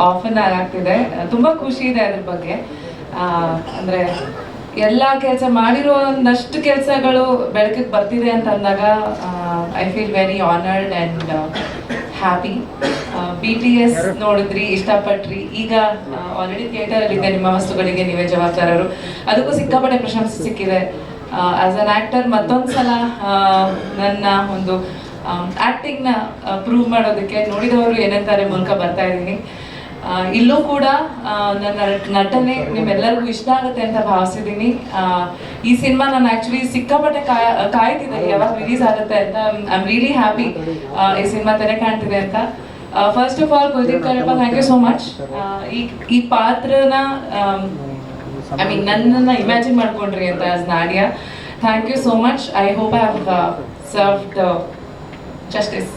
Often ಆಗ್ತಿದೆ. ತುಂಬಾ ಖುಷಿ ಇದೆ ಅದ್ರ ಬಗ್ಗೆ. ಆ, ಅಂದ್ರೆ ಎಲ್ಲ ಕೆಲಸ ಮಾಡಿರೋ ಒಂದಷ್ಟು ಕೆಲಸಗಳು ಬೆಳಕಿಗೆ ಬರ್ತಿದೆ ಅಂತ ಅಂದಾಗ I feel very honoured and happy B T S ನೋಡಿದ್ರಿ ಇಷ್ಟಪಟ್ರಿ. ಈಗ ಆಲ್ರೆಡಿ ಥಿಯೇಟರ್ ಅಲ್ಲಿ ಇದೆ ನಿಮ್ಮ ವಸ್ತುಗಳಿಗೆ ನೀವೇ ಜವಾಬ್ದಾರರು. ಅದಕ್ಕೂ ಸಿಕ್ಕಾಪಟ್ಟೆ ಪ್ರಶಂಸೆ ಸಿಕ್ಕಿದೆ. ಆಸ್ ಅನ್ ಆಕ್ಟರ್ ಮತ್ತೊಂದ್ಸಲ ನನ್ನ ಒಂದು ಆಕ್ಟಿಂಗ್ನ ಪ್ರೂವ್ ಮಾಡೋದಕ್ಕೆ ನೋಡಿದವರು ಏನಂತಾರೆ ಮೂಲಕ ಬರ್ತಾ ಇದ್ದೀನಿ. ಇಲ್ಲೂ ಕೂಡ ನನ್ನ ನಟನೆ ನಿಮ್ಮೆಲ್ಲರಿಗೂ ಇಷ್ಟ ಆಗುತ್ತೆ ಅಂತ ಭಾವಿಸಿದ್ದೀನಿ. ಈ ಸಿನಿಮಾ ನಾನು ಆಕ್ಚುಲಿ ಸಿಕ್ಕಾಪಟ್ಟೆ ಕಾಯ ಕಾಯ್ತಿದ್ದೆ ಯಾವಾಗ ರಿಲೀಸ್ ಆಗುತ್ತೆ ಅಂತ. ಐ ಆಮ್ ರಿಯಲಿ ಹ್ಯಾಪಿ ಈ ಸಿನಿಮಾ ತೆರೆ ಕಾಣ್ತಿದೆ ಅಂತ. First of all Kuldeep Karappa thank you so much ಈ ಈ ಪಾತ್ರನ ಐ ಮೀನ್ ನನ್ನನ್ನ ಇಮ್ಯಾಜಿನ್ ಮಾಡ್ಕೊಂಡ್ರಿ ಅಂತ as Nadiya. Thank you so much I hope I have served justice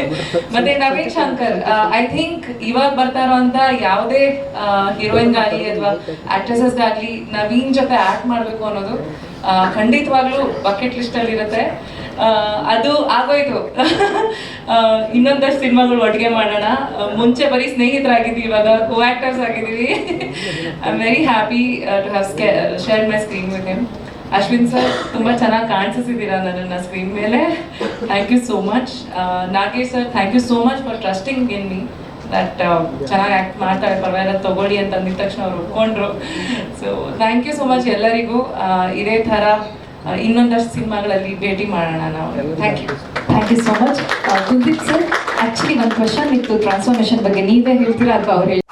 ಮತ್ತೆ ನವೀನ್ ಶಂಕರ್ ಐ ಥಿಂಕ್ ಇವಾಗ ಬರ್ತಾ ಇರೋಂತ ಯಾವುದೇ ಹೀರೋಯಿನ್ ಗಾಗ್ಲಿ ಅಥವಾ ಆಕ್ಟ್ರೆಸಸ್ ಗಾಗ್ಲಿ ನವೀನ್ ಜೊತೆ ಆಕ್ಟ್ ಮಾಡ್ಬೇಕು ಅನ್ನೋದು ಖಂಡಿತವಾಗ್ಲೂ ಬಕೆಟ್ ಲಿಸ್ಟ್ ಅಲ್ಲಿ ಇರುತ್ತೆ. ಅದು ಆಗೋಯ್ತು. ಇನ್ನೊಂದಷ್ಟು ಸಿನಿಮಾಗಳು ಒಟ್ಟಿಗೆ ಮಾಡೋಣ. ಮುಂಚೆ ಬರೀ ಸ್ನೇಹಿತರಾಗಿದ್ವಿ, ಇವಾಗ ಕೋ ಆಕ್ಟರ್ಸ್ ಆಗಿದ್ದೀವಿ I am very happy to have share my screen with him Ashwin sir ತುಂಬಾ ಚೆನ್ನಾಗಿ ಕಾಣಿಸಿದ್ದೀರಾ ನನ್ನನ್ನು ಸ್ಕ್ರೀನ್ ಮೇಲೆ. Thank you so much Nagesh sir thank you so much for trusting in me that ಚೆನ್ನಾಗಿ act ಮಾಡ್ತಾರೆ ಪರವಾಗಿಲ್ಲ ತಗೊಳ್ಳಿ ಅಂತ ಅಂದಿದ ತಕ್ಷಣ ಅವ್ರು ಒಪ್ಕೊಂಡ್ರು. So thank you so much ಎಲ್ಲರಿಗೂ. ಇದೇ ಥರ ಇನ್ನೊಂದಷ್ಟು ಸಿನಿಮಾಗಳಲ್ಲಿ ಭೇಟಿ ಮಾಡೋಣ ನಾವು. Thank you thank you so much Kuldeep sir actually ಒಂದು ಕ್ವಶನ್ ಇತ್ತು ಟ್ರಾನ್ಸ್ಫಾರ್ಮೇಶನ್ ಬಗ್ಗೆ. ನೀವೇ ಹೇಳ್ತೀರಾ ಅಥವಾ ಅವ್ರು ಹೇಳ್ತೀರಾ?